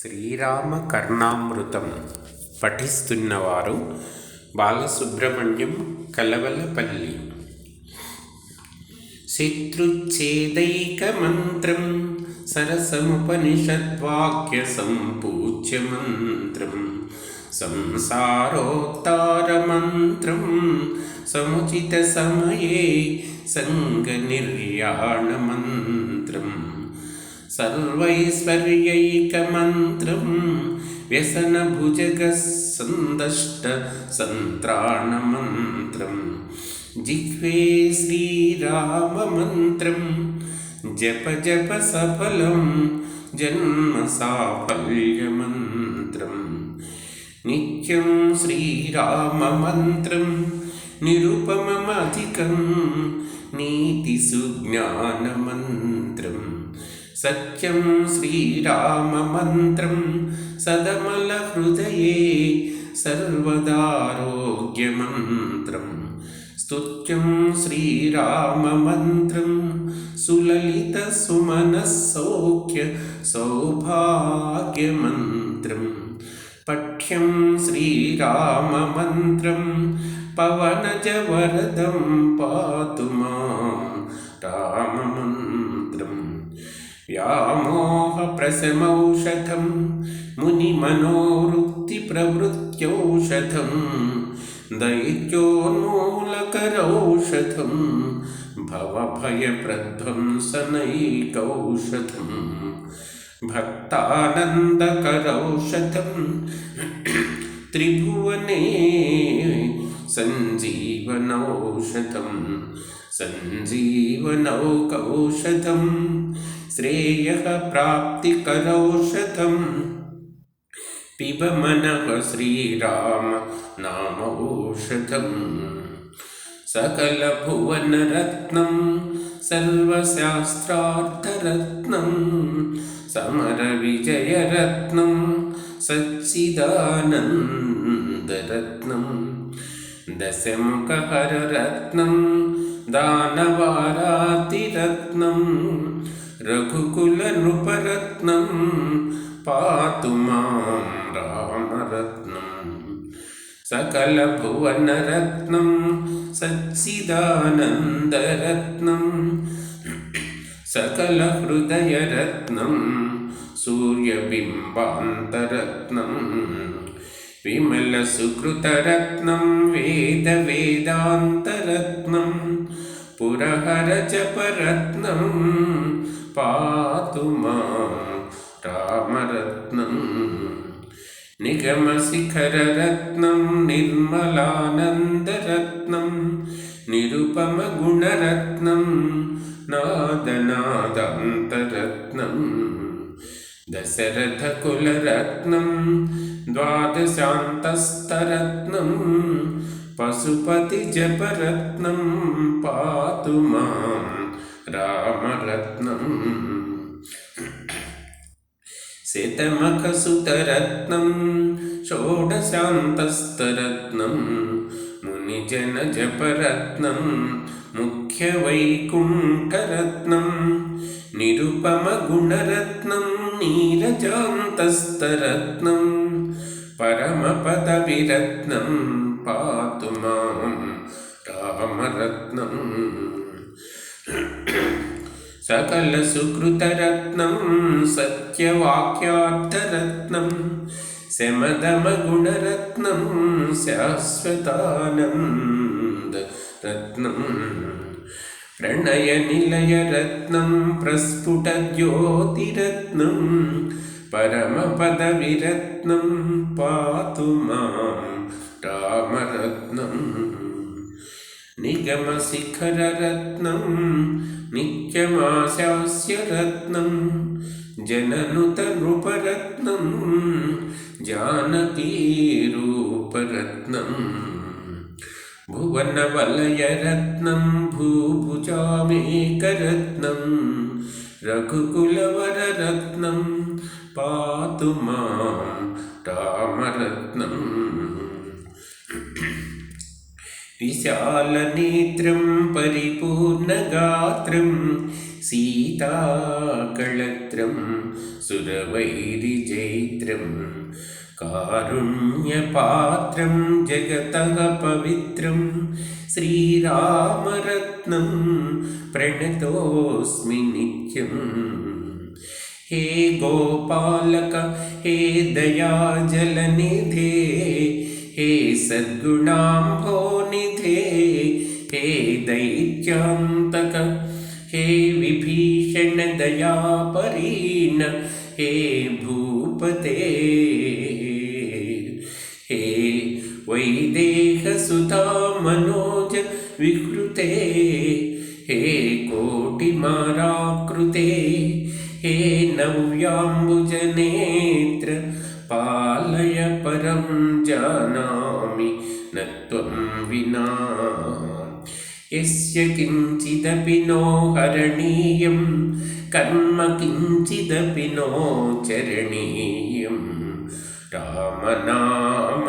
శ్రీరామ కర్ణామృతం పఠిస్తున్నవారు బాలసుబ్రహ్మణ్యం కలవలపల్లి. శత్రుచ్ఛేదైకమంత్రం సరసముపనిషద్వాక్య సంపూజ్య మంత్రం సంసారోత్తారమంత్రం సముచిత సమయే సంగ నిర్యాణ మంత్రం सर्वैश्वर्यैकमन्त्रं व्यसनभुजगसन्दष्टसन्त्राणमन्त्रं जिह्वे श्रीराममन्त्रं जप जप सफलं जन्मसाफल्यमन्त्रं। नित्यं श्रीराममन्त्रं निरुपममधिकं नीतिसुज्ञानमन्त्रम् सत्यं श्रीराममन्त्रं सदमलहृदये सर्वदारोग्यमन्त्रं स्तुत्यं श्रीराममन्त्रं सुललितसुमनःसौख्य सौभाग्यमन्त्रं पठ्यं श्रीराममन्त्रं पवनजवरदं पातु मां राममन्त्रम् व्यामोहप्रशमौषधं मुनिमनोवृत्तिप्रवृत्त्यौषधं दैत्योन्मूलकरौषधं भवभयप्रध्वंसनैकौषधं भक्तानन्दकरौषधं त्रिभुवने सञ्जीवनौषधं सञ्जीवनौकौषधम् श्रेयः प्राप्तिकरौषधं पिब मनः श्रीराम नामौषधं सकलभुवनरत्नं सर्वशास्त्रार्थरत्नं समरविजयरत्नं सच्चिदानन्दरत्नं दशमुखहररत्नं दानवारातिरत्नम् रघुकुलनृपरत्नं पातु मां रामरत्नं सकलभुवनरत्नं सच्चिदानन्दरत्नं सकलहृदयरत्नं सूर्यबिम्बान्तरत्नं विमलसुकृतरत्नं वेदवेदान्तरत्नं पुरहरजपरत्नं पातु मां रामरत्नं। निगमशिखररत्नं निर्मलानन्दरत्नं निरुपमगुणरत्नं नादनादान्तरत्नं। दशरथकुलरत्नं द्वादशान्तस्तरत्नं पशुपतिजपरत्नं पातु मां രാമരത്നം ശതമഖസുതരത്നം ഷോഡശാന്തസ്തരത്നം മുനിജനജപരത്നം മുഖ്യവൈകുണ്ഠരത്നം നിരുപമഗുണരത്നം നീരജാന്തസ്തരത്നം പരമപദവിരത്നം പാതു മാം രാമരത്നം सकलसुकृतरत्नं सत्यवाक्यार्थरत्नं शमदमगुणरत्नं शाश्वतानन्दरत्नं प्रणयनिलयरत्नं प्रस्फुटज्योतिरत्नं परमपदविरत्नं पातु मां रामरत्नम् निगमशिखररत्नं नित्यमाशास्य रत्नं जननुतनृपरत्नं जानकीरूपरत्नं। भुवनवलयरत्नं भूभुजामेकरत्नं रघुकुलवररत्नं पातु मां रामरत्नम् विशालनेत्रं परिपूर्णगात्रं सीताकळत्रं सुरवैरिजैत्रं कारुण्यपात्रं जगतः पवित्रं श्रीरामरत्नं प्रणतोऽस्मि नित्यम् हे गोपालक हे दयाजलनिधे हे सद्गुणाम्भोनिधे हे दैत्यान्तक हे विभीषणदयापरीण हे भूपते, हे वैदेहसुता मनोज विकृते, हे कोटिमाराकृते हे नव्याम्बुजनेत्र पालय परं जानामि न विना यस्य किञ्चिदपि नो हरणीयं कर्म किञ्चिदपि नो चरणीयं रामनाम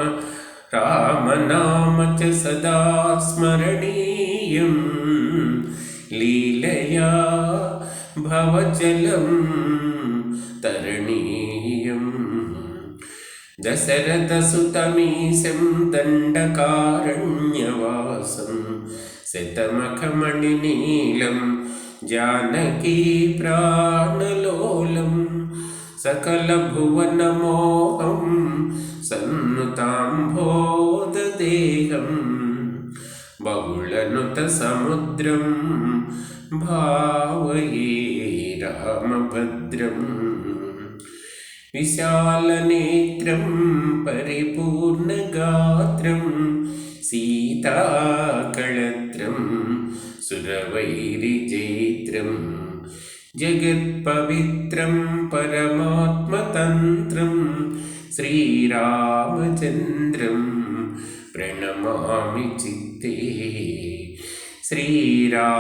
रामनाम च सदा स्मरणीयं लीलया भवजलं तरणीयम् दशरथसुतमीशं दण्डकारण्यवासं शतमखमणिनीलं जानकी प्राणलोलं सकलभुवनमोहं सन्नुताम्भोददेहं बहुलनुतसमुद्रं भावये रामभद्रम् विशालनेत्रं परिपूर्णगात्रं सीताकळत्रं सुरवैरिजैत्रं जगत्पवित्रं परमात्मतन्त्रं श्रीरामचन्द्रं प्रणमामि चित्ते श्रीरामचन्द्रं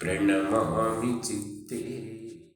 प्रणमामि चित्ते